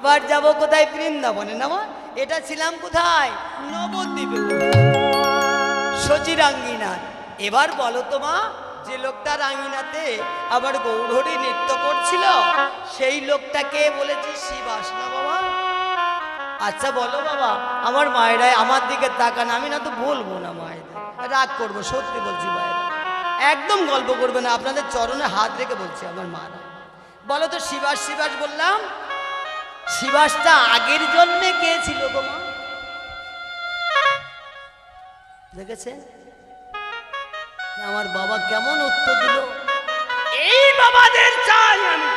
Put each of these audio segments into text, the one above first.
এবার যাব কোথায়? বৃন্দাবনে। না? এটা ছিলাম কোথায়? নবদ্বীপে। সচিরাঙ্গিনার। এবার বলো তো মা, যে লোকটা রাঙ্গিনাতে আবার গৌরহরি নৃত্য করছিল, সেই লোকটাকে বলেছি শিবাস না বাবা। আচ্ছা বলো বাবা, আমার মায়েরা আমার দিকে তাকান, আমি না তো বলব না মায়েরা রাগ করব, সত্যি বলছি মায়েরা। একদম গল্প করবে না, আপনাদের চরণে হাত রেখে বলছি আমার মারা। বলো তো শিবাস শিবাস বললাম শিবাসটা আগের জন্মে কে ছিল গো মা? দেখেছেন আমার বাবা কেমন উত্তর দিল? এই বাবাদের চাই আমি।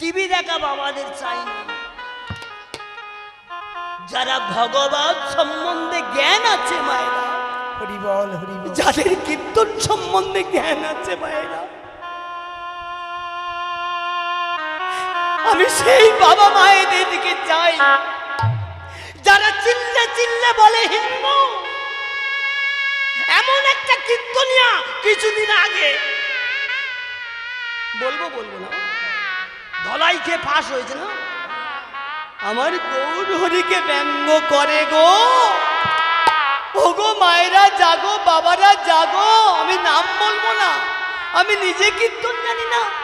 টিভি দেখা বাবাদের চাই না। যারা ভগবান সম্বন্ধে জ্ঞান আছে মায়েরা হরি বল হরি যাদের কীর্তন সম্বন্ধে জ্ঞান আছে মায়েরা আমি সেই বাবা মায়েদের দিকে চাই যারা চিল্লে চিল্লে বলে হিন্দু এমন একটা কীর্তনিয়া কিছুদিন আগে। বলব বলব না। ধলাই খেয়ে ফাঁস হয়েছে না? আমার গৌর হরিকে ব্যঙ্গ করে গো। ওগো মায়েরা জাগো, বাবারা জাগো, আমি নাম বলব না। আমি নিজে কীর্তন জানি না।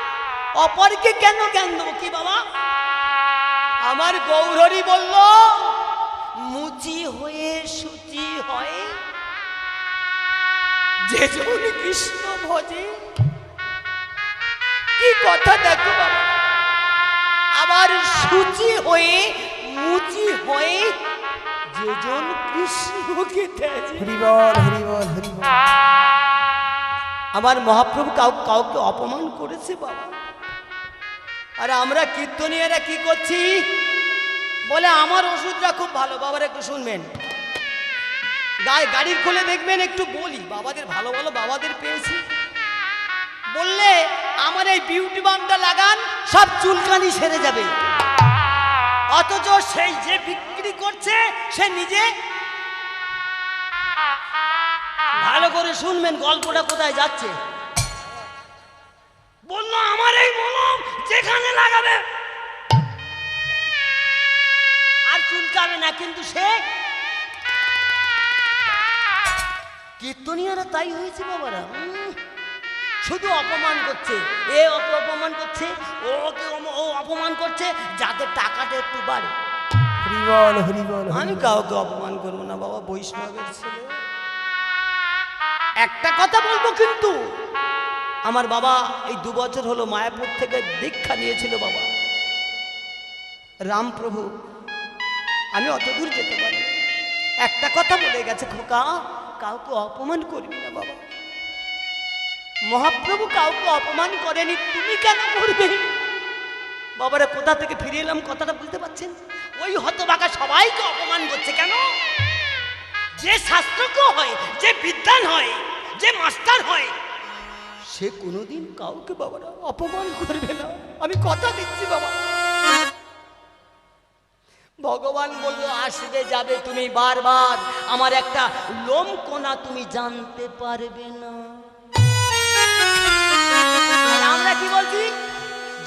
অপরকে কেন জ্ঞান দেবো কি বাবা আমার গৌরহরি বলল মুচি হয়ে সুচি হয় যে জন কৃষ্ণ ভজে। কি কথা দেখো বাবা। আবার সুচি হয়ে মুচি হয়ে যেজন কৃষ্ণকে আমার মহাপ্রভু কাউ কাউকে অপমান করেছে বাবা। আর আমরা কীর্তনীয়রা কি করছি? বলে আমার ওষুধটা খুব ভালো, বাবার একটু শুনবেন। গায়ে গাড়ির খুলে দেখবেন, একটু বলি, বাবাদের ভালো ভালো বাবাদের পেয়েছি বললে, আমার এই বিউটি বামটা লাগান, সব চুলকানি সেরে যাবে। অথচ সেই যে বিক্রি করছে, সে নিজে ভালো করে শুনবেন, গল্পটা কোথায় যাচ্ছে। বলল, আমার এই মলম যেখানে লাগাবে। আর চুলকাবে না কিন্তু সে কীর্তনীয়রা তাই হয়েছে বাবারা। শুধু অপমান করছে। এ ওকে অপমান করছে ও ওকে ও অপমান করছে যাতে টাকাটা একটু বাড়ে। হরি বল হরি বল হরি আমি কাউকে অপমান করব না বাবা বৈষ্ণবের ছেলে। একটা কথা বলব কিন্তু আমার বাবা এই দু বছর হলো মায়াপুর থেকে দীক্ষা নিয়েছিল বাবা। রামপ্রভু, আমি অত দূর যেতে পারি একটা কথা বলে গেছে, খোকা, কাউকে অপমান করবি না বাবা। মহাপ্রভু কাউকে অপমান করেনি, তুমি কেন করবে? বাবারা, কোথা থেকে ফিরে এলাম কথাটা বুঝতে পারছেন? ওই হতবাকা সবাইকে অপমান করছে কেন? যে শাস্ত্রজ্ঞ হয়, যে বিদ্যান হয়, যে মাস্টার হয় সে কোনোদিন কাউকে বাবারা অপমান করবে না। আমি কথা দিচ্ছি বাবা। ভগবান বলল আসবে যাবে তুমি বারবার। আমার একটা লোম কোনা তুমি জানতে পারবে না। আমরা কি বলছি?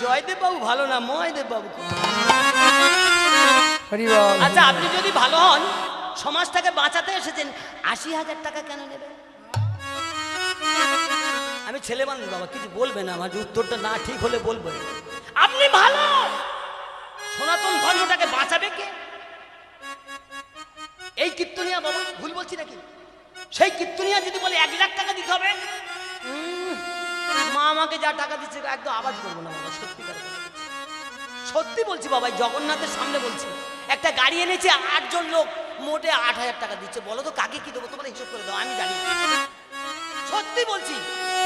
জয়দেব বাবু ভালো না ময়দেব বাবু আচ্ছা আপনি যদি ভালো হন সমাজটাকে বাঁচাতে এসেছেন আশি হাজার টাকা কেন নেবেন? আমি ছেলে মানুষ, বাবা, কিছু বলবে না, আমার উত্তরটা না ঠিক হলে বলব আপনি ভালো! সনাতন ধর্মটাকে বাঁচাবে কে? এই কীর্তনিয়া, বাবা, ভুল বলছি নাকি? সেই কীর্তনিয়া যদি বলে এক লাখ টাকা দিতে হবে মা আমাকে যা টাকা দিচ্ছে, একদম আওয়াজ করব না, বাবা, সত্যি সত্যি বলছি, বাবা জগন্নাথের সামনে বলছি, একটা গাড়ি এনেছে, আটজন লোক, মোটে আট হাজার টাকা দিচ্ছে। বলো তো, কাকে কি দেবো? তোমরা হিসেব করে দাও, আমি জানি। সত্যি বলছি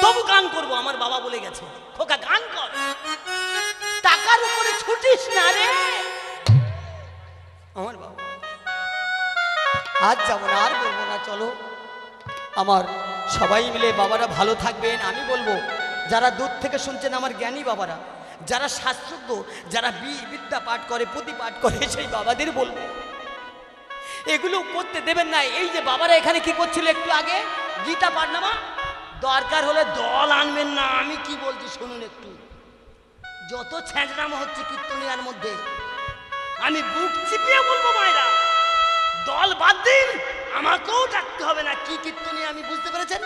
তবু গান করব, আমার বাবা বলে গেছে, খোকা, গান কর। টাকার উপরে ছুটিস না রে। আমার বাবা আজ যাব না, আর বলব না, চলো। আমার সবাই মিলে বাবারা ভালো থাকবেন, আমি বলব, যারা দূর থেকে শুনছেন আমার জ্ঞানী বাবারা, যারা শাস্ত্রজ্ঞ যারা বিদ্যা পাঠ করে, পুঁথি পাঠ করে, সেই বাবাদের বলব। এগুলো করতে দেবেন না, এই যে বাবারা এখানে কি করছিল একটু আগে? গীতা পাঠ নামা? দরকার হলে দল আনবেন না, আমি কি বলছি শুনুন একটু। যত ছ্যাঁচড়াম হচ্ছে কীর্তনিয়ার মধ্যে, আমি বুক চিপিয়ে বলব মায়েরা, দল বাদ দিন, আমাকেও ডাকতে হবে না, কি কীর্তনিয়া আমি বুঝতে পেরেছেন?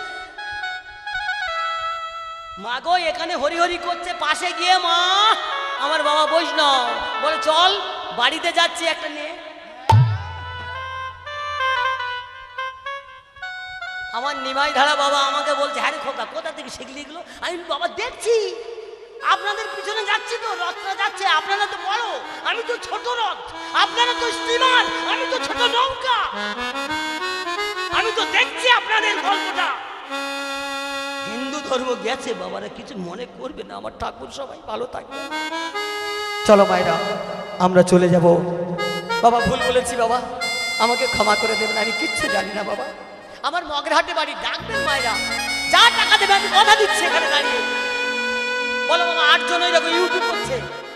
মা গো এখানে হরি হরি করছে, পাশে গিয়ে মা, আমার বাবা বৈষ্ণব, বলে চল, বাড়িতে যাচ্ছি একটা নিয়ে আমার নিমাই ধারা বাবা আমাকে বলছে হ্যাঁ খোকা, কোথা থেকে শিখলি এগুলো? আমি বাবা, দেখছি। আপনাদের পিছনে যাচ্ছি তো রথটা যাচ্ছে, আপনারা তো বড়, আমি তো ছোট রথ, আপনারা তো স্টিমার, আমি তো ছোট নৌকা। আমি তো দেখছি আপনাদের গল্পটা। হিন্দু ধর্ম গেছে, বাবারা কিছু মনে করবে না, আমার ঠাকুর সবাই ভালো থাকবে। চলো মায়েরা, আমরা চলে যাব। বাবা, ভুল বলেছি বাবা, আমাকে ক্ষমা করে দেবেন, আমি কিচ্ছু জানি না বাবা। আমার মগরহাটে বাড়ি ডাকবেন মায়েরা। যা টাকা দেবে আমি কথা দিচ্ছি এখানে দাঁড়িয়ে। বলো বাবা, আটজন ওই রকম ইউটিউব করছে।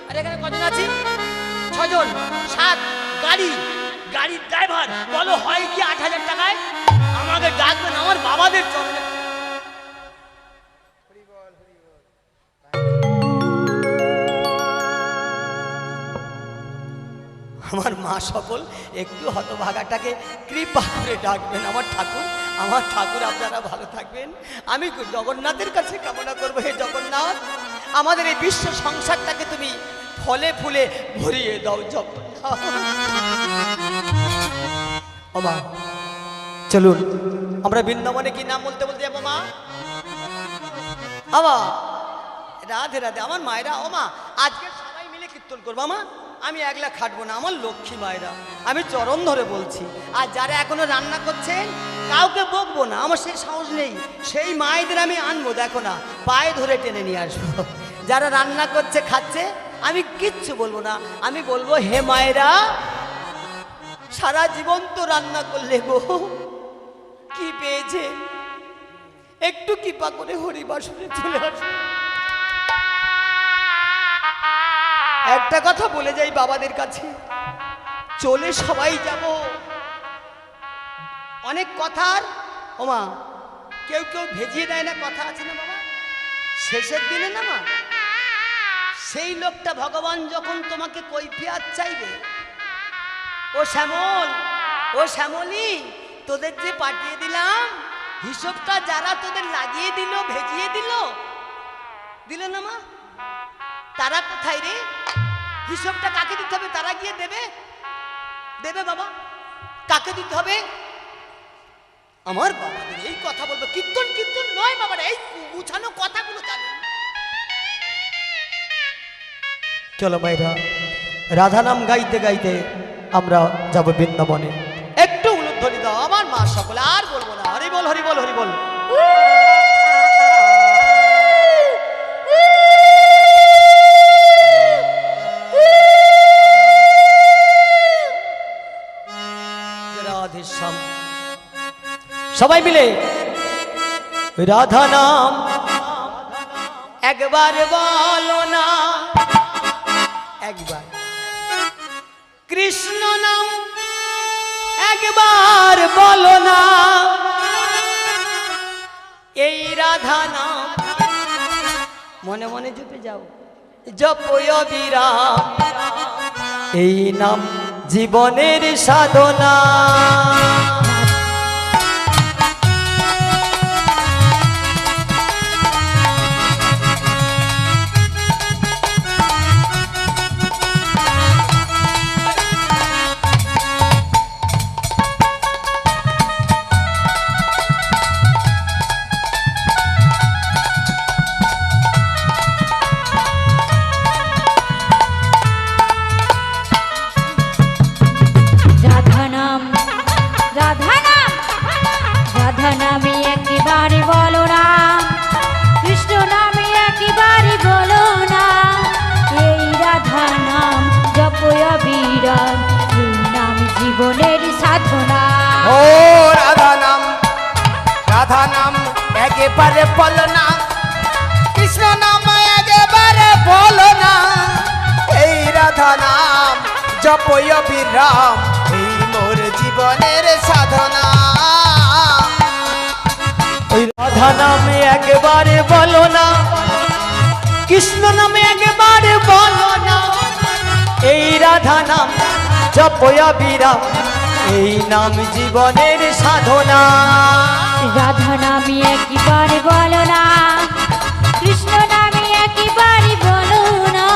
আর এখানে কজন আছি? ছজন, সাত, গাড়ি, গাড়ির ড্রাইভার বলো হয় কি আট হাজার টাকায়? আমাকে ডাকবেন, আমার বাবাদের চরণে আমার মা সকল একটু হতভাগাটাকে কৃপা করে ডাকবেন, আমার ঠাকুর আমার ঠাকুর, আপনারা ভালো থাকবেন। আমি জগন্নাথের কাছে কামনা করব, হে জগন্নাথ, আমাদের এই বিশ্ব সংসারটাকে তুমি ফলে ফুলে ভরিয়ে দাও, জগন্নাথ। চলুন, আমরা বৃন্দাবনে কি নাম বলতে বলতে যাব, মা? আমা রাধে রাধে, আমার মায়েরা ও মা আজকে সবাই মিলে কীর্তন করব মা আমি একলা খাটবো না, আমার লক্ষ্মী মায়েরা। আমি চরণ ধরে বলছি, আর যারা এখনও রান্না করছেন, কাউকে বকবো না, আমার সেই সাহস নেই। সেই মায়েদের আমি আনব, দেখো না, পায়ে ধরে টেনে নিয়ে আসব। যারা রান্না করছে, খাচ্ছে, আমি কিচ্ছু বলব না, আমি বলব, হে মায়েরা, সারা জীবন তো রান্না করলে গো কি পেয়েছে একটু কৃপা করে হরিবাসনে চলে আসুন। একটা কথা বলে যাই বাবাদের কাছে। চলে সবাই যাব। অনেক কথার ওমা কেউ কেউ ভেজিয়ে দেয় না, কথা আছে না বাবা? শেষের দিনে না মা? সেই লোকটা ভগবান যখন তোমাকে কৈফিয়াত চাইবে, ও শ্যামল, ও শ্যামলি, তোদের যে পাঠিয়ে দিলাম, হিসবটা যারা তোদের লাগিয়ে দিল, ভেজিয়ে দিল দিল না মা? তারা কোথায় রে? হিসবটা কাকে দিতে হবে? তারা গিয়ে দেবে। দেবে বাবা। কাকে দিতে হবে? আমার বাবাদের এই কথা বলব। কীর্তন কীর্তন নয় বাবার এই গুছানো কথাগুলো জানেন চলো ভাইরা রাধা নাম গাইতে গাইতে আমরা যাব বৃন্দাবনে। একটু উলুধ্বনি দাও। আমার মা সকলে আর বলব না। হরি বল হরি বল হরি বল। সবাই মিলে। রাধা নাম একবার বলো না। একবার। কৃষ্ণ নাম, একবার বলো না। এই রাধা নাম মনে মনে জপে যাও। জপয় এই নাম জীবনের সাধনা। একেবারে বলো না। কৃষ্ণ নাম একেবারে বলো না। এই রাধা নাম জপয় বিরাম এই মোর জীবনের সাধনা। ওই রাধা নামে একবারে বলো না। কৃষ্ণ নামে একবারে এই রাধা নাম জপয়া বিরাম এই নাম জীবনের সাধনা। রাধা নামে একবারে বলো না কৃষ্ণ নামে একবারে বলো না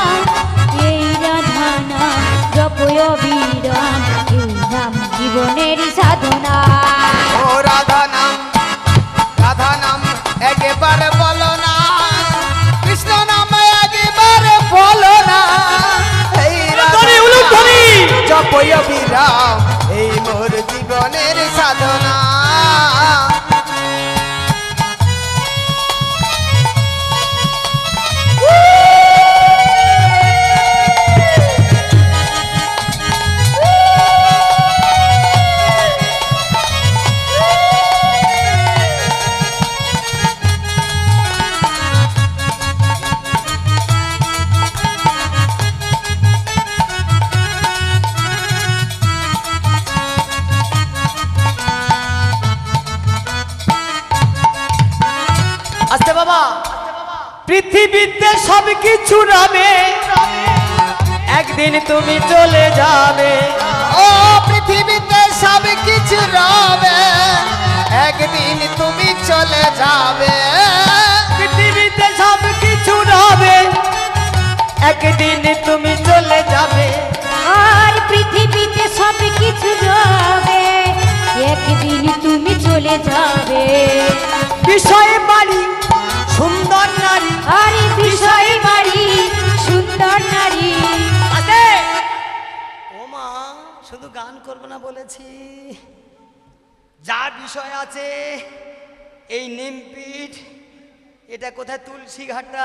এই রাধা নাম জপয় বিরাম এই নাম জীবনের সাধনা। ও রাধা নাম রাধা নাম একেবারে বলো না কৃষ্ণ নাম একেবারে বলো না এই রাধা বিরাম জীবনের সাধনা। পৃথিবীতে সব কিছু রবে একদিন তুমি চলে যাবে। ও পৃথিবীতে সব কিছু রবে একদিন তুমি চলে যাবে। পৃথিবীতে সব কিছু রবে একদিন তুমি চলে যাবে। আর পৃথিবীতে সব কিছু যাবে একদিন তুমি চলে যাবে। বিষয়ে গান করব না বলেছি। যা বিষয় আছে, এই নিমপিঠ এটা কোথায় তুলসী ঘাটা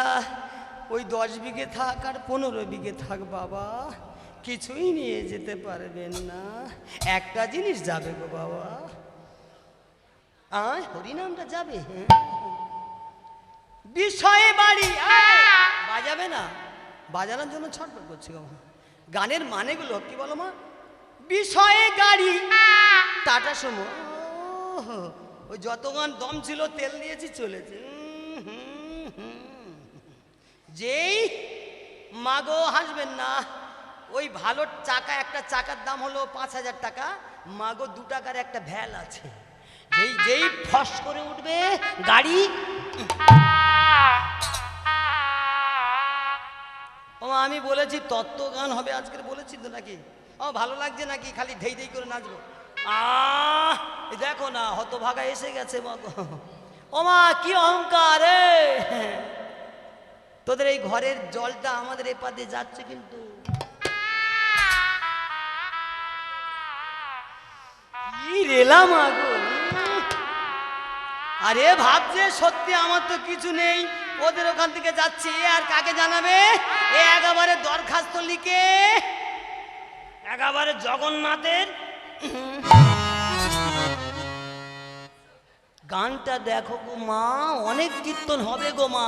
ওই দশ বিঘে থাক আর পনেরো বিঘে থাক বাবা, কিছুই নিয়ে যেতে পারবেন না। একটা জিনিস যাবে গো বাবা। আয়, হরিনামটা যাবে হ্যাঁ। বিষয়ে বাড়ি। বাজাবে না। বাজানোর জন্য ছটফট করছি গানের মানেগুলো কি বলো মা? বিষয়ে গাড়ি। টাটা সমো। ওই যত গান দম ছিল, তেল দিয়েছি, চলেছে। যেই মাগো হাসবেন না, ওই ভালো চাকা, একটা চাকার দাম হলো পাঁচ হাজার টাকা, মাগো দু টাকার একটা ভ্যাল আছে। যেই যেই ফস করে উঠবে, গাড়ি ও আমি বলেছি তত্ত্ব গান হবে আজকের বলেছি তো নাকি? ও, ভালো লাগছে নাকি? খালি ধেই ধেই করে নাচবো। আহ দেখো না, হতভাগা এসে গেছে মাগো। ও মা কি অহংকার তোদের এই ঘরের জলটা আমাদের এ পাতে যাচ্ছে কিন্তু। রেলাম আরে, ভাবছে সত্যি আমার তো কিছু নেই। ওদের ওখান থেকে যাচ্ছে আর কাকে জানাবে? এ একেবারে দরখাস্ত লিখে একেবারে জগন্নাথের গানটা দেখো গো মা অনেক কীর্তন হবে গো মা।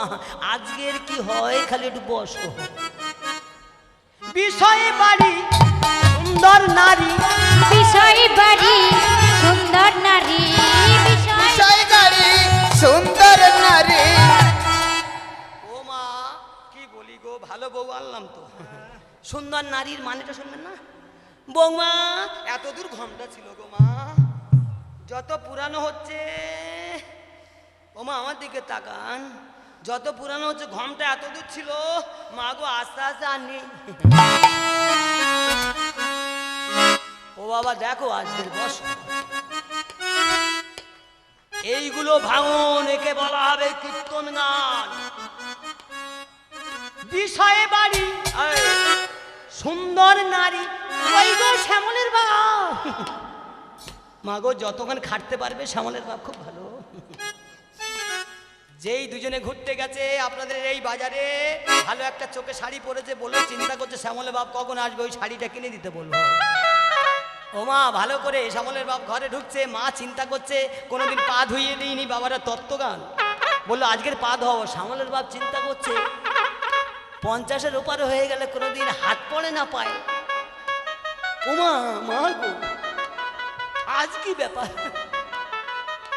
আজকের কি হয় খালি একটু বসো। বিষয়ে বাড়ি সুন্দর নারী। বিষয় বাড়ি সুন্দর নারী বিষয় গাড়ি সুন্দর ভালো বউ আনলাম তো। সুন্দর নারীর মানেটা শুনবেন না? বৌমা এত দূর ঘণ্টা ছিল গো মা। যত পুরানো হচ্ছে ও মা আমার দিকে তাকান। যত পুরানো হচ্ছে ঘমটা এত দূর ছিল, মা গো, আস্তে আস্তে আর নেই। ও বাবা, দেখো আজকের বস। এইগুলো ভাঙন, একে বলা হবে কীর্তন গান বিষয়ে বাড়ি। সুন্দর নারী। ওই গো শ্যামলের বাপ। মা গো, যতক্ষণ খাটতে পারবে শ্যামলের বাপ খুব ভালো। যেই দুজনে ঘুরতে গেছে, আপনাদের এই বাজারে ভালো একটা চোখে শাড়ি পরেছে বলে চিন্তা করছে শ্যামলের বাপ কখন আসবে, ওই শাড়িটা কিনে দিতে বলব। ও মা, ভালো করে শ্যামলের বাপ ঘরে ঢুকছে, মা চিন্তা করছে, কোনোদিন পা ধুইয়ে দিইনি, বাবারা তত্ত্বগান বলল, আজকের পা ধোয়াবো। শ্যামলের বাপ চিন্তা করছে পঞ্চাশের ওপারে হয়ে গেলে কোনোদিন হাত পড়ে না পায়। ওমা মা আজ কি ব্যাপার?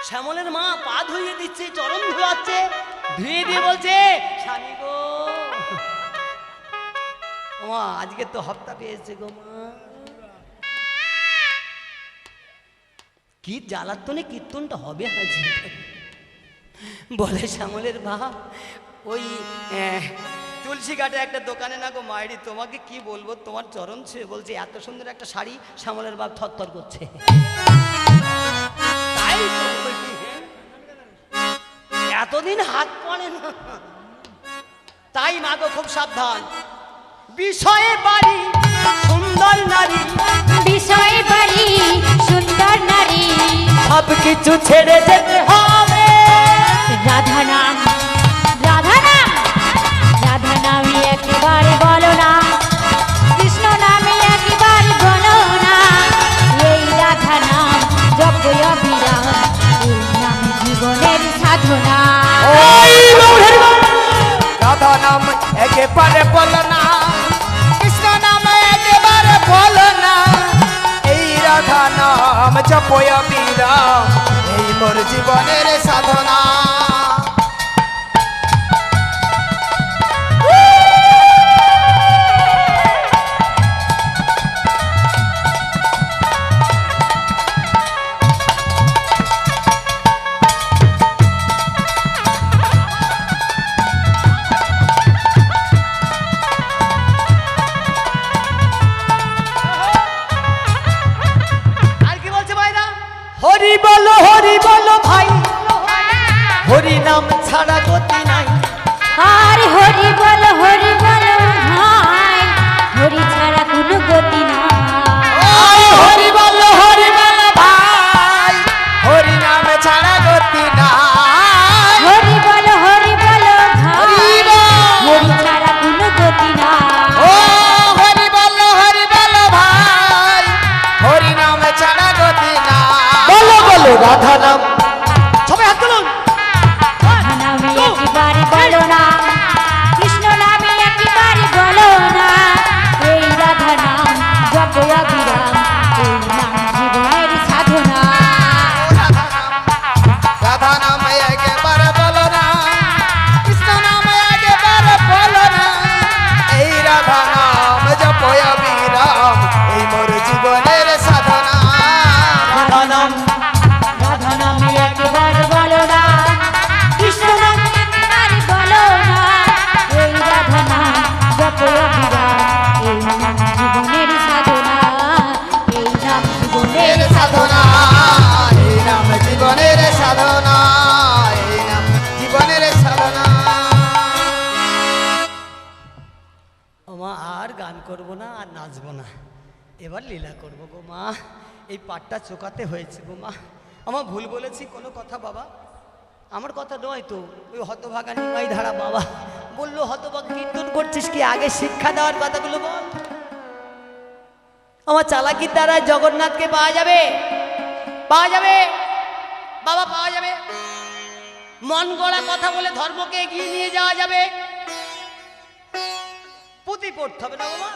শ্যামলের মা পা ধুইয়ে দিচ্ছে, চরম ধোয়াচ্ছে, ধুয়ে দিয়ে বলছে, স্বামী গো মা আজকে তো হপ্তা পেয়েছে গো মা। কি জ্বালাতনে কীর্তনটা হবে আজ? বলে শ্যামলের বাপ ওই তুলসী ঘাটে একটা দোকানে না গো মায়েরি তোমাকে কি বলব? তোমার চরণ ছুঁয়ে বলছে এত সুন্দর একটা শাড়ি শ্যামলের বাপ থরথর করছে। এতদিন হাত পড়ে না। তাই মা গো খুব সাবধান। বিষয়ে বাড়ি সুন্দর নারী। বিষয় বাড়ি সুন্দর নারী। সব কিছু ছেড়ে যেতে হবে। রাধা নাম একেবারে বলো না। কৃষ্ণ নাম একেবারে বলো না। এই রাধা নাম জপয় বিরাম এই মোর জীবনের সাধনা। রাধা নাম গান করব না আর নাচবো না। এবার লীলা করব গো মা। এই পাটটা চোকাতে হয়েছে গো মা। আমার ভুল বলেছি কোনো কথা বাবা। আমার কথা নয় তো। ওই হতভাগা নিমাই ধারা বাবা। বলল, হতভাগ কীর্তন করছিস কি? আগে শিক্ষা দেওয়ার কথাগুলো বল। আমার চালাকির দ্বারা জগন্নাথকে পাওয়া যাবে? পাওয়া যাবে? বাবা, পাওয়া যাবে। মন গড়া কথা বলে ধর্মকে এগিয়ে নিয়ে যাওয়া যাবে। পুঁতি পড়তে হবে না বাবা